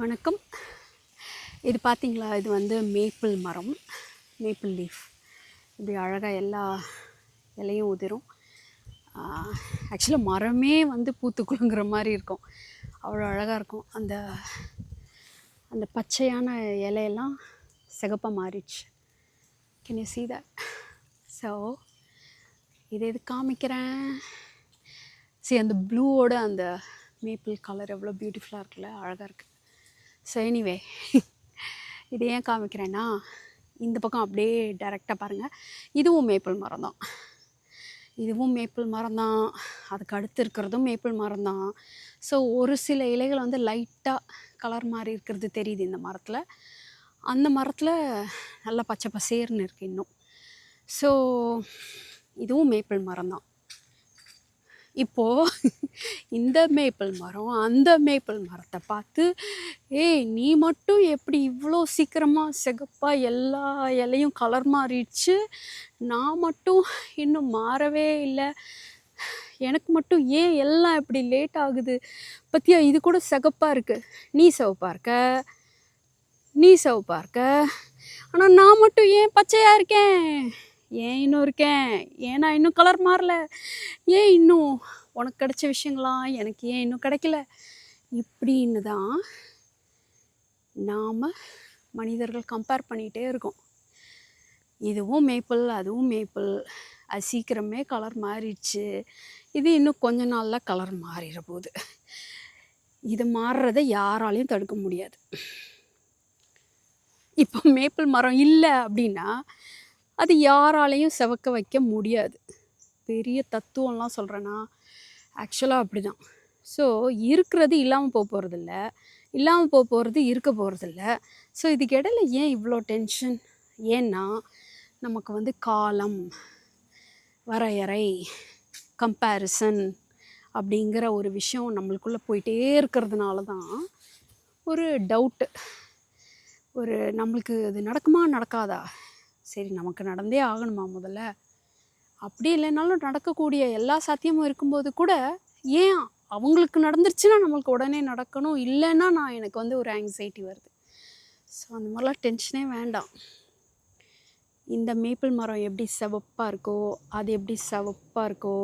வணக்கம். இது பார்த்தீங்களா இது வந்து மேப்பிள் மரம் மேப்பிள் லீஃப். இப்படி அழகாக எல்லா இலையும் உதிரும். ஆக்சுவலாக மரமே வந்து பூத்து மாதிரி இருக்கும். அவ்வளோ அழகாக இருக்கும். அந்த அந்த பச்சையான இலையெல்லாம் சிகப்பாக மாறிடுச்சு. Can you see the so இது எது காமிக்கிறேன்? சரி அந்த ப்ளூவோட அந்த மேப்பிள் கலர் எவ்வளோ பியூட்டிஃபுல்லாக இருக்குல்ல? அழகாக இருக்குது ஸோ எனிவே இது ஏன் காமிக்கிறேன்னா இந்த பக்கம் அப்படியே டைரெக்டாக பாருங்கள் இதுவும் மேப்பிள் மரம் தான். இதுவும் மேப்பிள் மரம் தான். அதுக்கு அடுத்து இருக்கிறதும் மேப்பிள் மரம் தான். ஸோ ஒரு சில இலைகள் வந்து லைட்டாக கலர் மாதிரி இருக்கிறது தெரியுது இந்த மரத்தில். அந்த மரத்தில் நல்லா பச்சை பசேர்னு இருக்குது இன்னும். ஸோ இதுவும் மேப்பிள் மரம் தான். இப்போது இந்த மேப்பிள் மரம் அந்த மேப்பிள் மரத்தை பார்த்து ஏய் நீ மட்டும் எப்படி இவ்வளோ சீக்கிரமாக சிகப்பாக எல்லா இலையும் கலர் மாறிடுச்சு? நான் மட்டும் இன்னும் மாறவே இல்லை. எனக்கு மட்டும் ஏன் எல்லாம் இப்படி லேட் ஆகுது? பற்றியா இது கூட சிகப்பாக இருக்குது நீ சிவப்பாக இருக்க. நீ சிவப்பாக இருக்க. ஆனால் நான் மட்டும் ஏன் பச்சையாக இருக்கேன்? ஏன் இன்னும் இருக்கேன்? ஏன் நான் இன்னும் கலர் மாறல. ஏன் இன்னும்? உனக்கு கிடைச்ச விஷயங்களாம் எனக்கு ஏன் இன்னும் கிடைக்கல? இப்படின்னு தான் நாம் மனிதர்கள் கம்பேர் பண்ணிகிட்டே இருக்கோம். இதுவும் மேப்பிள் அதுவும் மேப்பிள் அது சீக்கிரமே கலர் மாறிடுச்சு. இது இன்னும் கொஞ்ச நாளில் கலர் மாறிட போகுது இது மாறுறதை யாராலையும் தடுக்க முடியாது. இப்போ மேப்பிள் மரம் இல்லை அப்படின்னா அது யாராலையும் செவக்க வைக்க முடியாது. பெரிய தத்துவம்லாம் சொல்கிறேன்னா ஆக்சுவலாக அப்படி தான் ஸோ இருக்கிறது இல்லாமல் போக போகிறதில்ல இல்லாமல் போக போகிறது இருக்க போகிறதில்ல ஸோ இதுக்கு இடையில ஏன் இவ்வளோ டென்ஷன் ஏன்னா நமக்கு வந்து காலம் வரையறை கம்பேரிசன் அப்படிங்கிற ஒரு விஷயம் நம்மளுக்குள்ளே போயிட்டே இருக்கிறதுனால தான் ஒரு டவுட்டு ஒரு நம்மளுக்கு அது நடக்குமா நடக்காதா? சரி நமக்கு நடந்தே ஆகணுமா முதல்ல? அப்படி இல்லைனாலும் நடக்கக்கூடிய எல்லா சாத்தியமும் இருக்கும்போது கூட ஏன் அவங்களுக்கு நடந்துருச்சுன்னா நம்மளுக்கு உடனே நடக்கணும்? இல்லைன்னா நான் எனக்கு வந்து ஒரு ஆங்ஸைட்டி வருது. ஸோ அந்த மாதிரிலாம் டென்ஷனே வேண்டாம். இந்த மேப்பிள் மரம் எப்படி சிவப்பாக இருக்கோ அது எப்படி சிவப்பாக இருக்கோ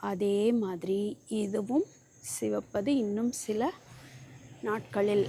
அதே மாதிரி இதுவும் சிவப்பது இன்னும் சில நாட்களில்.